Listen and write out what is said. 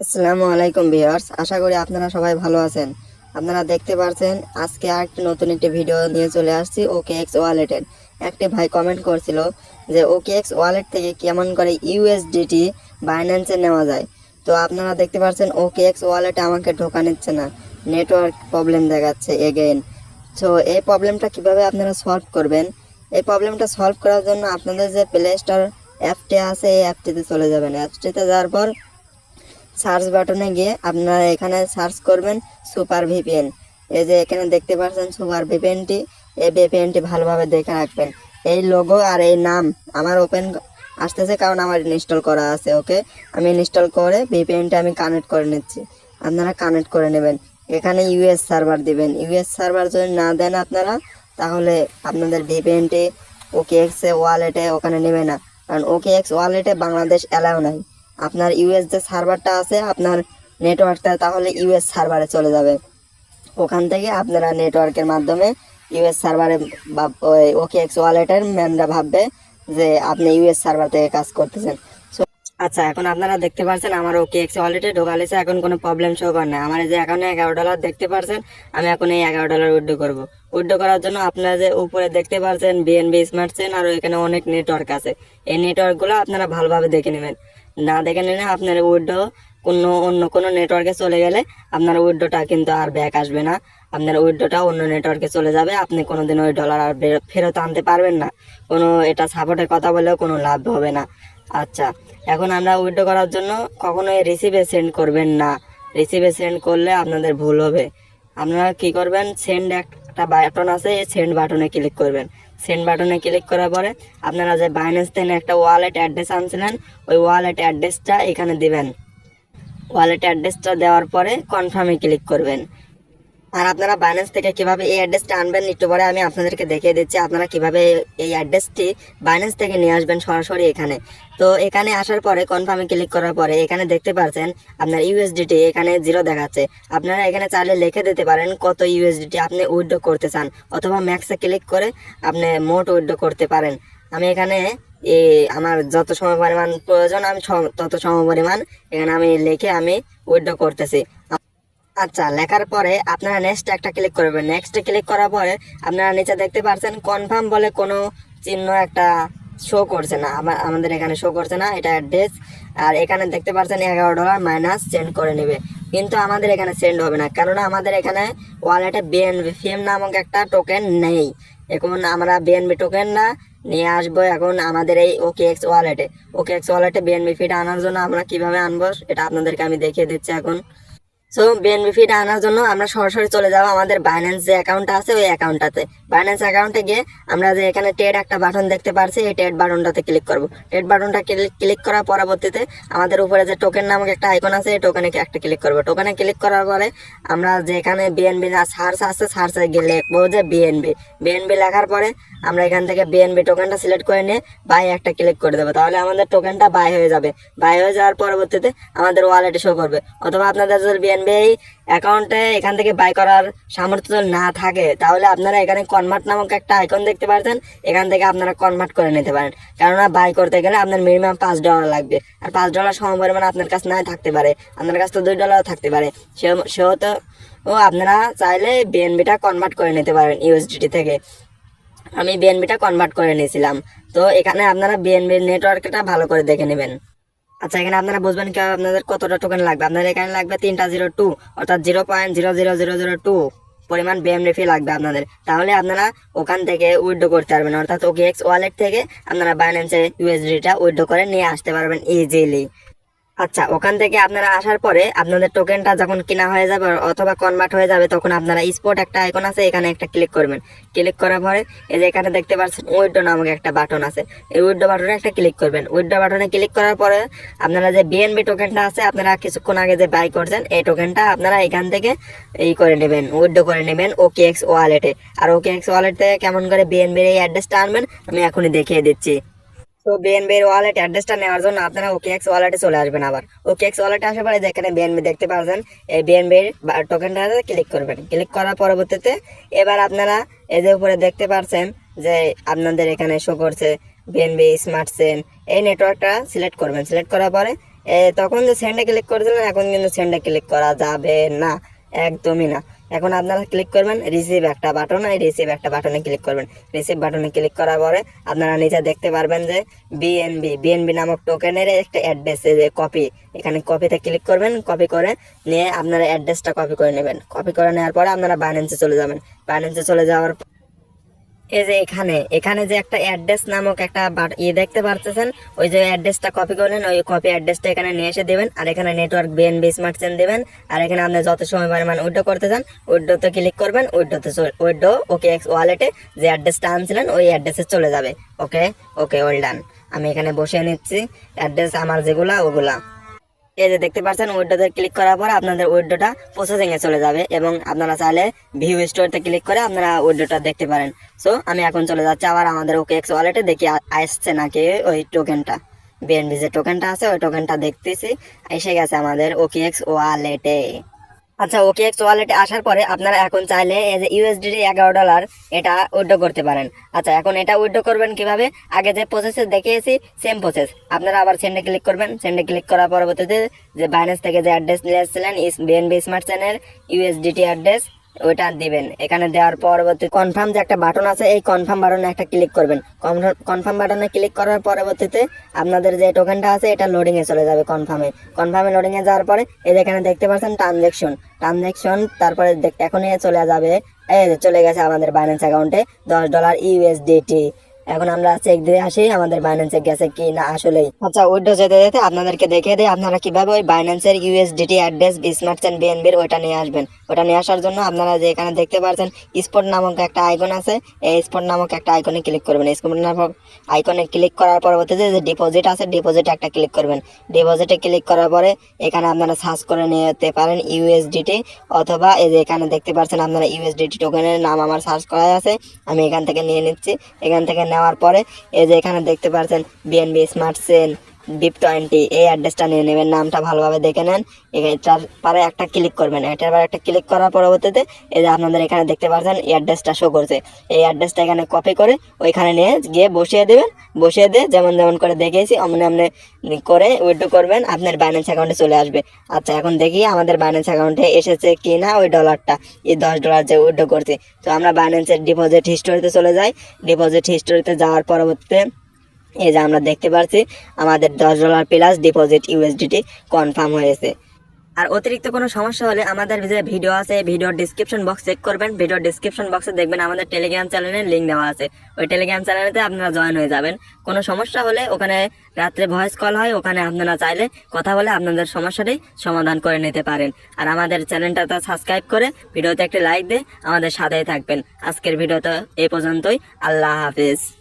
আসসালামু আলাইকুম ভিউয়ার্স, আশা করি আপনারা সবাই ভালো আছেন। আপনারা দেখতে পাচ্ছেন আজকে আর একটি নতুন একটি ভিডিও নিয়ে চলে আসছি ওকে এক্স ওয়ালেটের একটি ভাই কমেন্ট করছিল যে ওকে এক্স ওয়ালেট থেকে কেমন করে ইউএসডিটি বাইন্যান্সে নেওয়া যায়। তো আপনারা দেখতে পাচ্ছেন ওকে এক্স ওয়ালেটে আমাকে ঢোকা নিচ্ছে না। নেটওয়ার্ক প্রবলেম দেখাচ্ছে এগেইন সো এই প্রবলেমটা কীভাবে আপনারা সলভ করবেন? এই প্রবলেমটা সলভ করার জন্য আপনাদের যে প্লে স্টোর অ্যাপটি আছে, এই অ্যাপটিতে চলে যাবেন। অ্যাপটিতে যাওয়ার পর সার্চ বাটনে গিয়ে আপনারা এখানে সার্চ করবেন সুপার ভিপিএন। এই যে এখানে দেখতে পাচ্ছেন সুপার ভিপিএনটি, এই ভিপিএনটি ভালোভাবে দেখে রাখবেন। এই লোগো আর এই নাম আমার ওপেন আসতেছে কারণ আমার ইনস্টল করা আছে ওকে আমি ইনস্টল করে ভিপিএনটা আমি কানেক্ট করে নিচ্ছি। আপনারা কানেক্ট করে নেবেন। এখানে ইউএস সার্ভার দিবেন। ইউএস সার্ভার যদি না দেন আপনারা, তাহলে আপনাদের ভিপিএনটি ওকে এক্স ওয়ালেটে ওখানে নেবে না। কারণ ওকে এক্স ওয়ালেটে বাংলাদেশ অ্যালাউ নাই। আপনার ইউএস যে সার্ভারটা আছে, আপনার নেটওয়ার্কটা তাহলে ইউএস সার্ভারে চলে যাবে। ওখান থেকে আপনারা নেটওয়ার্কের মাধ্যমে ইউএস সার্ভারে বা ওকে এক্স ওয়ালেটের ম্যানরা ভাববে যে আপনি ইউএস সার্ভার থেকে কাজ করতেছেন। আচ্ছা এখন আপনারা দেখতে পাচ্ছেন আমার ওকে এক্স ওয়ালেটে ঢোকালেছে এখন কোনো প্রবলেম শো করে না আমার যে এখানে এগারো ডলার দেখতে পাচ্ছেন আমি এখন এই এগারো ডলার উইড্রো করব। উইড্রো করার জন্য আপনারা যে উপরে দেখতে পাচ্ছেন বিএনবি স্মার্ট চেন আর এখানে অনেক নেটওয়ার্ক আছে। এই নেটওয়ার্কগুলো আপনারা ভালোভাবে দেখে নেবেন। না দেখে নিলে আপনার উইড্রো কোনো অন্য কোনো নেটওয়ার্কে চলে গেলে আপনার উইড্রোটা কিন্তু আর ব্যাক আসবে না। আপনার উইড্রোটা অন্য নেটওয়ার্কে চলে যাবে, আপনি কোনো দিন ওই ডলার আর ফেরত আনতে পারবেন না। কোনো এটা সাপোর্টের কথা বলেও কোনো লাভ হবে না। আচ্ছা এখন আমরা উইড্রো করার জন্য কখনোই রিসিভে সেন্ড করবেন না। রিসিভে সেন্ড করলে আপনাদের ভুল হবে। আপনারা কি করবেন? সেন্ড একটা বাটন আছে, এই সেন্ড বাটনে ক্লিক করবেন। সেন্ড বাটনে ক্লিক করার পরে আপনারা যে বাইন্যান্স থেকে একটা ওয়ালেট অ্যাড্রেস আনছিলেন, ওই ওয়ালেট অ্যাড্রেসটা এখানে দিবেন। ওয়ালেট অ্যাড্রেসটা দেওয়ার পরে কনফার্মে ক্লিক করবেন। আর আপনারা বাইন্যান্স থেকে কীভাবে এই অ্যাড্রেসটা আনবেন একটু পরে আমি আপনাদেরকে দেখিয়ে দিচ্ছি আপনারা কীভাবে এই অ্যাড্রেসটি বাইন্যান্স থেকে নিয়ে আসবেন সরাসরি এখানে। তো এখানে আসার পরে কনফার্মে ক্লিক করার পরে এখানে দেখতে পাচ্ছেন আপনার ইউএসডিটি এখানে জিরো দেখাচ্ছে। আপনারা এখানে চাইলে লিখে দিতে পারেন কত ইউএসডিটি আপনি উইড্রো করতে চান অথবা ম্যাক্সে ক্লিক করে আপনি মোট উইড্রো করতে পারেন। আমি এখানে আমার যত সম পরিমাণ প্রয়োজন আমি তত সম পরিমাণ এখানে আমি লিখে আমি উইড্রো করতেছি। আচ্ছা লেখার পরে আপনারা নেক্সট একটা ক্লিক করবেন। নেক্সট ক্লিক করার পরে আপনারা নিচে দেখতে পাচ্ছেন কনফার্ম বলে কোনো চিহ্ন একটা শো করছে না। আমাদের এখানে শো করছে না, এটা অ্যাড্রেস আর এখানে দেখতে পাচ্ছেন এগারো ডলার মাইনাস সেন্ড করে নেবে। কিন্তু আমাদের এখানে সেন্ড হবে না, কেননা আমাদের এখানে ওয়ালেটে বিএনবি ফিএম নামক একটা টোকেন নেই। এখন আমরা বিএনবি টোকেন না, নিয়ে আসব এখন আমাদের এই ওকে এক্স ওয়ালেটে ওকে এক্স ওয়ালেটে বিএনবি ফিটা আনার জন্য আমরা কীভাবে আনব এটা আপনাদেরকে আমি দেখিয়ে দিচ্ছি এখন। সো বিএনবি ফিটা আনার জন্য আমরা সরাসরি চলে যাব আমাদের বাইন্যান্স যে অ্যাকাউন্টটা আছে, ওই অ্যাকাউন্টটাতে বাইন্যান্স অ্যাকাউন্টে গিয়ে আমরা যে এখানে টেড একটা বাটন দেখতে পারছি, এই টেড বাটনটাতে ক্লিক করব। টেড বাটনটা ক্লিক করার পরবর্তীতে আমাদের উপরে যে টোকেন নামক একটা আইকন আছে, এই টোকেনে একটা ক্লিক করব। টোকেনে ক্লিক করার পরে আমরা যেখানে বিএনবি সার্চ আছে সার্চে গিয়ে লিখব যে বিএনবি বিএনবি লেখার পরে আমরা এখান থেকে বিএনবি টোকেনটা সিলেক্ট করে নিয়ে বাই একটা ক্লিক করে দেবো। তাহলে আমাদের টোকেনটা বাই হয়ে যাবে। বাই হয়ে যাওয়ার পরবর্তীতে আমাদের ওয়ালেটে শো করবে। অথবা আপনাদের যদি বিএনবি অ্যাকাউন্টে এখান থেকে বাই করার সামর্থ্য না থাকে, তাহলে আপনারা এখানে কনভার্ট নামক একটা আইকন দেখতে পারতেন এখান থেকে আপনারা কনভার্ট করে নিতে পারেন। কেননা বাই করতে গেলে আপনার মিনিমাম পাঁচ ডলার লাগবে। আর পাঁচ ডলার সম পরিমাণ আপনার কাছে নাই থাকতে পারে, আপনার কাছে তো দুই ডলার থাকতে পারে। সে- তো, ও আপনারা চাইলে বিএনবিটা কনভার্ট করে নিতে পারেন ইউএসডিটি থেকে। আমি বিএনবিটা কনভার্ট করে নিয়েছিলাম। তো এখানে আপনারা বিএনবির নেটওয়ার্কটা ভালো করে দেখে নেবেন। আচ্ছা এখানে আপনারা বুঝবেন কি আপনাদের কতটা টোকেন লাগবে। আপনাদের এখানে লাগবে তিনটা জিরো টু অর্থাৎ zero point zero zero zero zero two পরিমাণ বিএমডি লাগবে আপনাদের। তাহলে আপনারা ওখান থেকে উইথড্র করতে পারবেন, অর্থাৎ ওকে এক্স ওয়ালেট থেকে আপনারা বাইন্যান্সে ইউএসডিটা উইথড্র করে নিয়ে আসতে পারবেন ইজিলি আচ্ছা ওখান থেকে আপনারা আসার পরে আপনাদের টোকেনটা যখন কিনা হয়ে যাবে অথবা কনভার্ট হয়ে যাবে, তখন আপনারা স্পট একটা আইকন আছে, এখানে একটা ক্লিক করবেন। ক্লিক করার পরে এই যে এখানে দেখতে পাচ্ছেন উইড্রো নামক একটা বাটন আছে। এই উইড্রো বাটনে একটা ক্লিক করবেন। উইড্রো বাটনে ক্লিক করার পরে আপনারা যে বিএনবি টোকেনটা আছে, আপনারা কিছুক্ষণ আগে যে বাই করছেন, এই টোকেনটা আপনারা এখান থেকে এই করে নেবেন উইড্রো করে নেবেন ওকে এক্স ওয়ালেটে আর ওকে এক্স ওয়ালেট কেমন করে বিএনবির এই অ্যাড্রেসটা আনবেন, আমি এখনই দেখিয়ে দিচ্ছি। তো বিএনবির ওয়ালেট অ্যাড্রেসটা নেওয়ার জন্য আপনারা ওকে এক্স ওয়ালেটে চলে আসবেন আবার। ওকে এক্স ওয়ালেটে আসার পরে যেখানে বিএনবি দেখতে পাচ্ছেন এই বিএনবির টোকেনটা ক্লিক করবেন। ক্লিক করার পরবর্তীতে এবার আপনারা এই যে উপরে দেখতে পাচ্ছেন যে আপনাদের এখানে শো করছে বিএনবি স্মার্ট চেন এই নেটওয়ার্কটা সিলেক্ট করবেন। সিলেক্ট করার পরে তখন যে সেন্ডে ক্লিক করেছিলেন, এখন কিন্তু সেন্ডে ক্লিক করা যাবে না, একদমই না। এখন আপনারা ক্লিক করবেন রিসিভ একটা বাটন এই রিসিভ একটা বাটনে ক্লিক করবেন। রিসিভ বাটনে ক্লিক করার পরে আপনারা নিচে দেখতে পারবেন যে বিএনবি বিএনবি নামক টোকেনের একটা অ্যাড্রেস যে কপি এখানে কপিতে ক্লিক করবেন কপি করে নিয়ে আপনারা অ্যাড্রেসটা কপি করে নেবেন। কপি করে নেওয়ার পরে আপনারা বাইন্যান্সে চলে যাবেন। বাইন্যান্সে চলে যাওয়ার এই যে এখানে এখানে যে একটা অ্যাড্রেস নামক একটা ইয়ে দেখতে পারতেছেন, ওই যে অ্যাড্রেসটা কপি করলেন ওই কপি অ্যাড্রেসটা এখানে নিয়ে এসে দেবেন, আর এখানে নেটওয়ার্ক বিএনবি স্মার্ট চেন দেবেন, আর এখানে আপনি যত সময় পরিমাণ উইড্রো করতে চান, উইড্রোতে ক্লিক করবেন, উইড্রোতে উইড্রো, ওকে এক্স ওয়ালেটে যে অ্যাড্রেসটা আনছিলেন, ওই অ্যাড্রেসে চলে যাবে, ওকে ওকে ওয়েল ডান আমি এখানে বসিয়ে নিচ্ছি অ্যাড্রেস আমার যেগুলা, ওগুলা। এই যে দেখতে পাচ্ছেন উইডোতে ক্লিক করার পর আপনাদের উইডোটা প্রসেসিং এ চলে যাবে এবং আপনারা চাইলে ভিউ স্টোরতে ক্লিক করে আপনারা উইডোটা দেখতে পারেন। সো আমি এখন চলে যাচ্ছি আবার আমাদের ওকে এক্স ওয়ালেটে দেখি আসছে নাকি ওই টোকেনটা বিএনবি যে টোকেনটা আছে, ওই টোকেনটা দেখতেছি। এসে গেছে আমাদের ওকে এক্স ওয়ালেটে আচ্ছা ওকে এক্স ওয়ালেটে আসার পরে আপনারা এখন চাইলে এই যে ইউএসডি এগারো ডলার এটা উইড্রো করতে পারেন। আচ্ছা এখন এটা উইড্রো করবেন কীভাবে? আগে যে প্রসেসে দেখিয়েছি সেম প্রসেস আপনারা আবার সেন্ডে ক্লিক করবেন। সেন্ডে ক্লিক করার পরবর্তীতে যে বাইন্যান্স থেকে যে অ্যাড্রেস নিয়ে এসেছিলেন BNB smart channel USDT address ওইটা দিবেন। এখানে দেওয়ার পরবর্তী কনফার্ম যে একটা বাটন আছে, এই কনফার্ম বাটনে একটা ক্লিক করবেন। কনফার্ম বাটনে ক্লিক করার পরবর্তীতে আপনাদের যে টোকেনটা আছে, এটা লোডিং এ চলে যাবে কনফার্মে কনফার্মে লোডিং এ যাওয়ার পরে, এই যে এখানে দেখতে পাচ্ছেন ট্রানজ্যাকশন ট্রানজেকশন তারপরে এখনই চলে যাবে। এই চলে গেছে আমাদের বাইন্যান্স অ্যাকাউন্টে দশ ডলার ইউএসডিটি এখন আমরা চেক দিয়ে আসি আমাদের বাইন্যান্সে গেছে কি না আসলেই। আচ্ছা উইডো যেতে যেতে আপনাদেরকে দেখিয়ে দিই, আপনারা কীভাবে ওই বাইন্যান্সের USDT address B smart chain বিএনবির ওইটা নিয়ে আসবেন। ওটা নিয়ে আসার জন্য আপনারা যে এখানে দেখতে পাচ্ছেন স্পট নামক একটা আইকন আছে। এই স্পট নামক একটা আইকনে ক্লিক করবেন। স্পট নামক আইকনে ক্লিক করার পরবর্তীতে যে ডিপোজিট আছে ডিপোজিটে একটা ক্লিক করবেন। ডিপোজিটে ক্লিক করার পরে এখানে আপনারা সার্চ করে নিতে পারেন ইউএসডিটি অথবা এই যে এখানে দেখতে পাচ্ছেন আপনারা ইউএসডিটি টোকেনের নাম আমার সার্চ করা আছে। আমি এখান থেকে নিয়ে নিচ্ছি। এখান থেকে নেওয়ার পরে এই যে এখানে দেখতে পাচ্ছেন BNB smart chain BEP twenty এই অ্যাড্রেসটা নিয়ে নেবেন, নামটা ভালোভাবে দেখে নেন। এটার পরে একটা ক্লিক করবেন। এটার পরে একটা ক্লিক করার পরবর্তীতে এই যে আপনাদের এখানে দেখতে পাচ্ছেন, এই অ্যাড্রেসটা শো করছে। এই অ্যাড্রেসটা এখানে কপি করে ওইখানে নিয়ে গিয়ে বসিয়ে দেবেন। বসিয়ে দিয়ে যেমন যেমন করে দেখিয়েছি, অমনি আপনি করে উইথড্র করবেন, আপনার বাইন্যান্স অ্যাকাউন্টে চলে আসবে। আচ্ছা এখন দেখি আমাদের বাইন্যান্স অ্যাকাউন্টে এসেছে কি না ওই ডলারটা এই দশ ডলার যে উইথড্র করছি। তো আমরা বাইন্যান্সের ডিপোজিট হিস্টোরিতে চলে যাই। ডিপোজিট হিস্টোরিতে যাওয়ার পরবর্তীতে এই যে আমরা দেখতে পাচ্ছি আমাদের দশ dollar plus deposit USDT confirm হয়েছে। আর অতিরিক্ত কোনো সমস্যা হলে আমাদের যে ভিডিও আছে ভিডিওর ডিসক্রিপশন বক্স চেক করবেন। ভিডিওর ডিসক্রিপশন বক্সে দেখবেন আমাদের টেলিগ্রাম চ্যানেলের লিঙ্ক দেওয়া আছে। ওই টেলিগ্রাম চ্যানেলেতে আপনারা জয়েন হয়ে যাবেন। কোনো সমস্যা হলে ওখানে রাত্রে ভয়েস কল হয়, ওখানে আপনারা চাইলে কথা বলে আপনাদের সমস্যাটি সমাধান করে নিতে পারেন। আর আমাদের চ্যানেলটা সাবস্ক্রাইব করে ভিডিওতে একটি লাইক দিয়ে আমাদের সাথেই থাকবেন। আজকের ভিডিওটা এই পর্যন্তই। আল্লাহ হাফিজ।